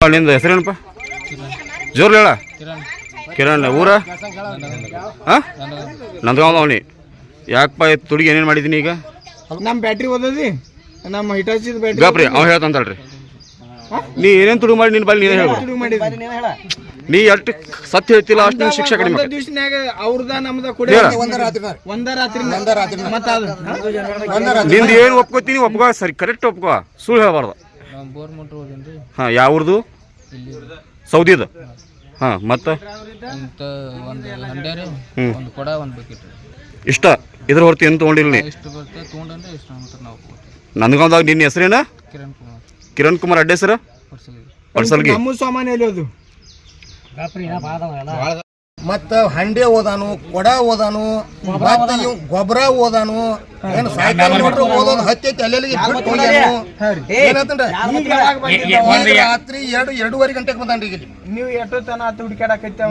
ನಿಂದ ಹೆಸರೇನಪ್ಪ ಜೋರ್ ಹೇಳ. ಕಿರಣ್, ಊರ? ಹಾಂ? ನಂದಗಾಂವ್ ಅವನಿ ಯಾಕಪ್ಪ ತುಡಿಗೆ ಏನೇನು ಮಾಡಿದ್ದೀನಿ ಈಗ? ನಮ್ಮ ಬ್ಯಾಟ್ರಿ ಓದದಿ. ನಮ್ಮ ಹಿಟಾಚಿದ ಬ್ಯಾಟ್ರಿ ಗಪ್ರಿ ಅವ ಹೇಳ್ತಂತಾಳ್ರಿ ನೀ ಏನೇನು ತುಡು ಮಾಡಿ ನಿನ್ನ ಬಲ್ಲಿ ನೀನೇ ಮಾಡಿದ್ವಿ ನೀ ಎಷ್ಟು ಸತ್ಯ ಹೇಳ್ತಿಲ್ಲ ಅಷ್ಟು ಶಿಕ್ಷೆ ಕಡಿಮೆ ನಿಂದ ದಿವ್ಸನ್ಯಾಗ ಅವ್ರದ ನಮ್ದ ಕುಡಿ ಹೇಳ. ಒಂದ ರಾತ್ರಿ ಒಂದ ರಾತ್ರಿ ಮತ್ತ ಅದು? ನಿಂದು ಏನು ಒಪ್ಕೋತೀನಿ ಒಪ್ಕೋ ಸರಿ ಕರೆಕ್ಟ್ ಒಪ್ಕೋ. ಸುಳ್ಳು ಹೇಳಬಾರ್ದು. ಹಾಂ ಯಾವ್ರದು? ಸೌದಿದು. ಹಾಂ ಮತ್ತು? ಅಂತ ಒಂದು ಹಂಡೆ ರೀ ಒಂದು ಕೊಡ ಒಂದು ಬಕೆಟ್. ಇಷ್ಟ? ಇದ್ರ ಹೊರತು ಏನು ತೊಗೊಂಡಿಲ್ಲ ನೀ? ಇಷ್ಟ ಬರ್ತದೆ ತೊಗೊಂಡ್ರೆ ಅಂತ. ನಂದಗಾಂವ್ದಾಗ ನಿನ್ನ ಹೆಸರೇನ? ಕಿರಣ್ ಕುಮಾರ್. ಕಿರಣ್ ಕುಮಾರ್ ಅಡ್ಡ ಹೆಸರು? ಪರ್ಸಲ್ಗೆ ಪಡ್ಸಲ್ಗಿ ನಮ್ಮ ಸಾಮಾನ್ಯ ಎಲ್ಲಿ ಅದು? ಮತ್ತ ಹಂಡೆ ಓದಾನು ಕೊಡ ಓದಾನು ಮತ್ತ ಇವ್ ಗೊಬ್ಬರ ಓದಾನು ಏನ್ ಓದೋದು ಹತ್ತೈತಿ ಅಲ್ಲೆಲ್ಲಿಗೆ ಬಿಟ್ಟು ಹೋಗ್ಯಾನು? ಏನಂತಂದ್ರ ಈಗ ರಾತ್ರಿ ಎರಡು ಎರಡೂವರೆ ಗಂಟೆಗೆ ಬಂದಾನ್ರಿ ಈಗ ಇಲ್ಲಿ. ನೀವು ಎಷ್ಟೋ ತನ ಆತು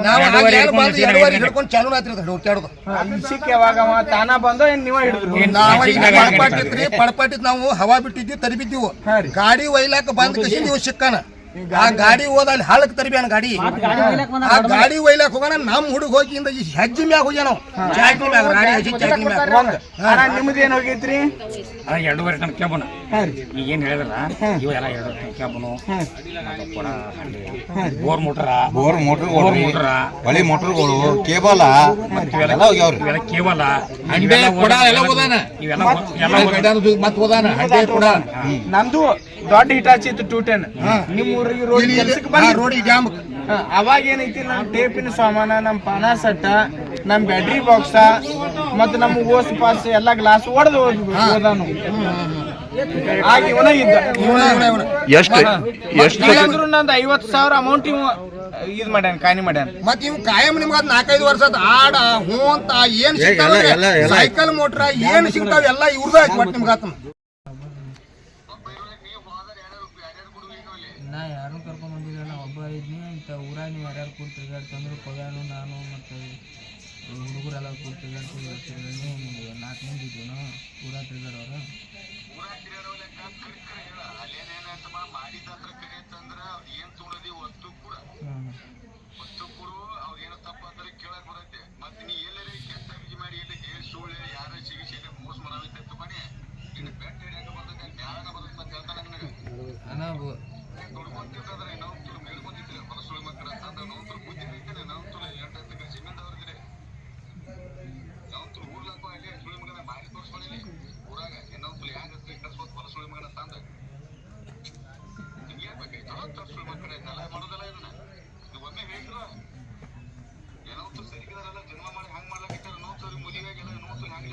ನಾವು ಆಗ್ಯಾನ ಬಂದು ಎರಡೂವರೆ ಹಿಡ್ಕೊಂಡು ಚಾಲು ಆತ್ರಿ ಅದು ಹುಡ್ಕ್ಯಾಡೋದು. ಸಿಕ್ಕ ಯಾವಾಗ ಅವ? ತಾನ ಬಂದ ಏನ್ ನೀವ ಹಿಡಿದ್ರು? ನಾವ ಈಗ ಪಡ್ಪಾಟಿತ್ರಿ ಪಡ್ಪಾಟಿತ್ ನಾವು ಹವಾ ಬಿಟ್ಟಿದ್ವಿ ತರಿಬಿದ್ದೀವಿ. ಗಾಡಿ ಒಯ್ಲಾಕ ಬಂದ್ ಕಸಿದೀವು ಸಿಕ್ಕಾನ? ಆ ಗಾಡಿ ಹೋದ ಅಲ್ಲಿ ತರಬಿ ತರಿಬ್ಯಾನ ಗಾಡಿ ಆ ಗಾಡಿ ಒಯ್ಲಾಕ ಹೋಗೋಣ ನಮ್ ಹುಡುಗ ಹೋಗಿ ಈ ಹೆಜ್ಜೆ ಮ್ಯಾಗ ಹೋಗ್ಯಾನ ಚಾಕಿ ಮ್ಯಾಗ ಗಾಡಿ ಹಚ್ಚಿ ಚಾಕಿ ಮ್ಯಾಗ. ನಿಮ್ದು ಏನ್ ಹೋಗೈತ್ರಿ? ಎರಡೂವರೆ ಟನ್ ಕ್ಯಾಬನ ಈಗ ಏನು ಹೇಳಿದ್ರಲ್ಲ ಇವೆಲ್ಲ ಎರಡು ton ಕ್ಯಾಬನು bore motor? Bore motor bore ಮೋಟ್ರ? ಹೊಳಿ ಮೋಟರ್ಗಳು ಕೇಬಲ್. ಇವೆಲ್ಲ ಹೋಗ್ಯಾವ್ರಿ. ಇವೆಲ್ಲ ಕೇವಲ ಹಂಡೆ ಕೊಡ ಎಲ್ಲ ಓದಾನ ಇವೆಲ್ಲ ಎಲ್ಲ ಹಂಡೆ ಕೊಡ. ನಂದು ದೊಡ್ಡ ಹಿಟಾಚಿ ಇತ್ತು ಟೂ ಟೆನ್ ನಿಮ್ ಊರಿಗೆ ರೋಡ್ ಕೆಲ್ಸಕ್ಕೆ ಬಂದ್ ರೋಡಿ ಡ್ಯಾಮ್ ಹಾ, ಅವಾಗ ಏನೈತಿ ನಮ್ ಟೇಪಿನ ಸಾಮಾನ ನಮ್ ಪಾನ ಸಟ್ಟ ನಮ್ ಬ್ಯಾಟ್ರಿ ಬಾಕ್ಸ ಮತ್ತ ನಮ್ ಓಸ್ ಪಾಸ್ ಎಲ್ಲಾ ಗ್ಲಾಸ್ ಒಡೆದು ಹೋದಾನು. ಆಗ ಇವನ ಇದ್ದ. ಎಷ್ಟು ಎಷ್ಟು ಇಲ್ಲಂದ್ರು ನಂದು ಐವತ್ತು ಸಾವಿರ ಅಮೌಂಟ್ ಇವ ಇದ್ ಮಾಡ್ಯಾನ ಕಾಣಿ ಮಾಡ್ಯಾನ. ಮತ್ ಇವ್ ಕಾಯಂ ನಿಮ್ಗ ಅದ್ ನಾಲ್ಕೈದು ವರ್ಷ ಆಡ ಹೂ ಅಂತ ಏನ್ ಸಿಗ್ತಾವ ಎಲ್ಲ- ಎಲ್ಲ- ಎಲ್ಲ. ಸೈಕಲ್ ಮೋಟ್ರ ಏನ್ ಸಿಗ್ತಾವ? ಎಲ್ಲ ಇವ್ರದ ಆಯ್ತು ಮತ್ ನಿಮ್ಗ ಆತ ಇಂಥ ಊರಾಗ ನೀವು ಯಾರ್ಯಾರು ಕೂಡ ತಿರ್ಗಾಡ್ತಂದ್ರೆ ಪಗಾನು ನಾನು ಮತ್ತು ಹುಡುಗರೆಲ್ಲ ಕೂಡ ತಿರುಗಾಡ್ಕೊಂಡು ತಿರ್ಗಾಡಿ ಒಂದು ನಾಲ್ಕು ಮಂದಿ ಇದ್ವಿ ನಾವು ಊರಾಗ ತಿರ್ಗಾಡೋರು. ಅಣ್ಣ